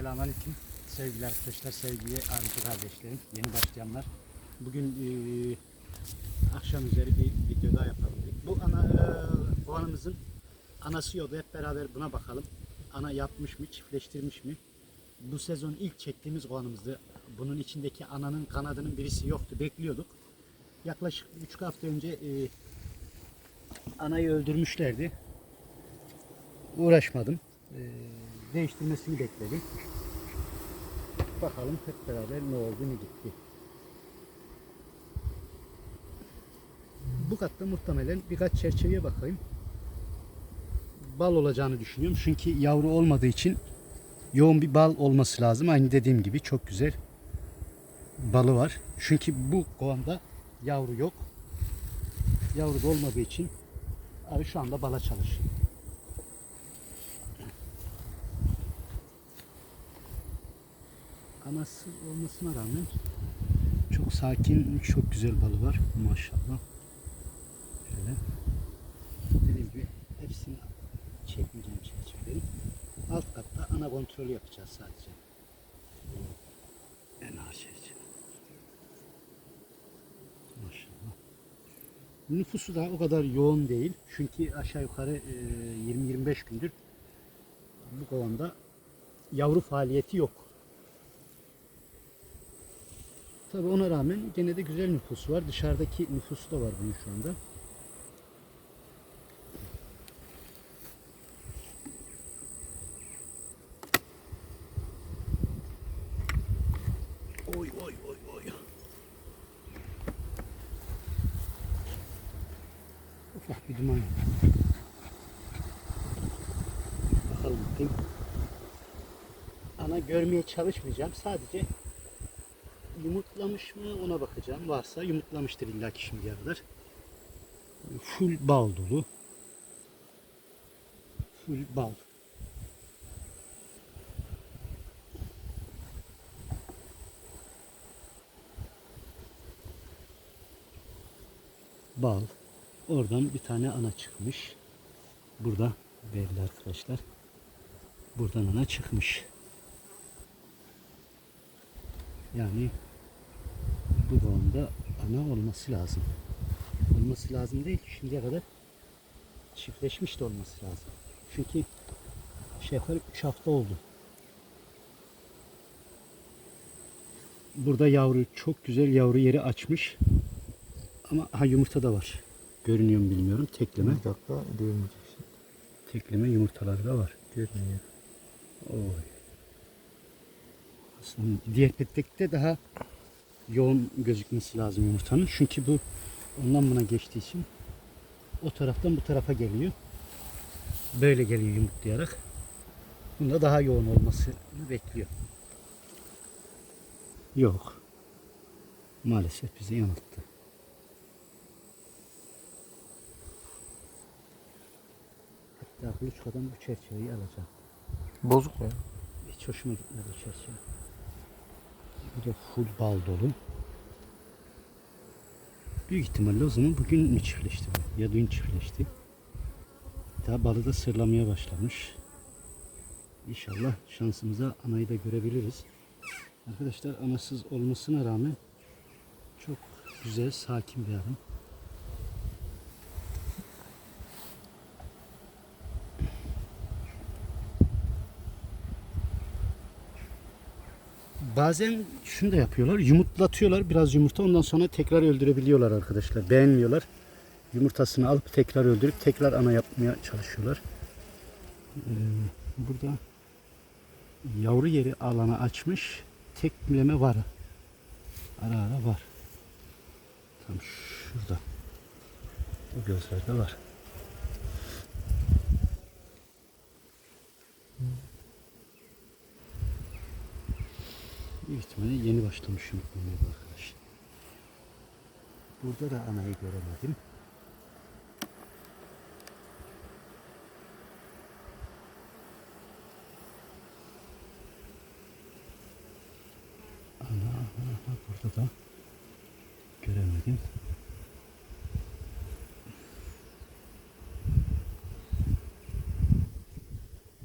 Selamünaleyküm. Sevgili arkadaşlar, sevgili arıcı kardeşlerim, yeni başlayanlar. Bugün eee, akşam üzeri bir video daha yapalım. Bu ana eee, kovanımızın anası yolda hep beraber buna bakalım. Ana yapmış mı, çiftleştirmiş mi? Bu sezon ilk çektiğimiz kovanımızdı. Bunun içindeki ananın kanadının birisi yoktu. Bekliyorduk. Yaklaşık 3 hafta önce eee, anayı öldürmüşlerdi. Uğraşmadım. Eee, değiştirmesini bekledim. Bakalım hep beraber ne oldu ne gitti. Bu katta muhtemelen birkaç çerçeveye bakayım. Bal olacağını düşünüyorum. Çünkü yavru olmadığı için yoğun bir bal olması lazım. Aynı dediğim gibi çok güzel balı var. Çünkü bu kovanda yavru yok. Yavru da olmadığı için abi şu anda bala çalışıyor. Anası olmasına rağmen çok sakin, çok güzel balı var maşallah. Şöyle. Dediğim gibi hepsini çekmeyeceğim çerçeveleri. Alt katta ana kontrolü yapacağız sadece. En ağır çerçeve. Maşallah. Nüfusu da o kadar yoğun değil. Çünkü aşağı yukarı e, 20-25 gündür bu kovanda yavru faaliyeti yok. Tabi ona rağmen gene de güzel nüfusu var. Dışarıdaki nüfusu da var bunun şu anda. Oy oy oy oy. Ufak bir duman. Bakalım bakayım. Ana görmeye çalışmayacağım. Sadece yumurtlamış mı ona bakacağım. Varsa yumurtlamıştır illaki şimdiye kadar. Full bal dolu. Full bal. Bal. Oradan bir tane ana çıkmış. Burada belli arkadaşlar. Buradan ana çıkmış. Yani bu doğumda ana olması lazım. Olması lazım değil. Şimdiye kadar çiftleşmiş de olması lazım. Çünkü yukarı 3 hafta oldu. Burada yavru çok güzel yavru yeri açmış. Ama ha yumurta da var. Görünüyor mu bilmiyorum. Tekleme. Bir dakika görmeyeceksin. Tekleme yumurtaları da var. Görmüyor. Oy. Aslında diğer petekte daha yoğun gözükmesi lazım yumurtanın. Çünkü bu ondan buna geçtiği için o taraftan bu tarafa geliyor. Böyle geliyor yumurtlayarak. Bunda daha yoğun olmasını bekliyor. Yok. Maalesef bizi yanılttı. Hatta kuluçkadan bu çerçeveyi alacağım. Bozuk mu ya? Hiç hoşuma gitmedi o çerçeve. Bu da full bal dolu. Büyük ihtimalle o zaman bugün mü çiftleşti? Ya dün çiftleşti. Daha balı da sırlamaya başlamış. İnşallah şansımıza anayı da görebiliriz. Arkadaşlar anasız olmasına rağmen çok güzel, sakin bir arı. Bazen şunu da yapıyorlar. Yumurtlatıyorlar biraz yumurta ondan sonra tekrar öldürebiliyorlar arkadaşlar. Beğenmiyorlar. Yumurtasını alıp tekrar öldürüp tekrar ana yapmaya çalışıyorlar. Ee, burada yavru yeri alanı açmış. Tekleme var. Ara ara var. Tam şurada. Bu gözlerde var. Büyük ihtimalle yeni başlamış yumurtlamaya bu arkadaş. Burada da anayı göremedim. Ana, ana, burada da göremedim.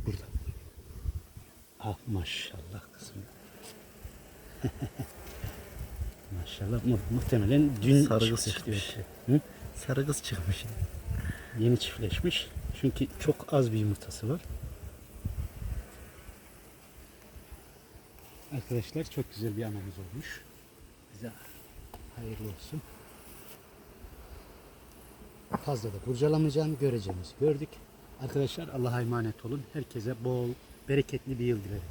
Burada. Ha Maşallah. Maşallah mu- muhtemelen dün Sarı kız çiftleşti çıkmış. belki. Hı? Sarı kız çıkmış. Yeni çiftleşmiş. Çünkü çok az bir yumurtası var. Arkadaşlar çok güzel bir anamız olmuş. Bize hayırlı olsun. Fazla da kurcalamayacağını göreceğimizi gördük. Arkadaşlar Allah'a emanet olun. Herkese bol, bereketli bir yıl dilerim.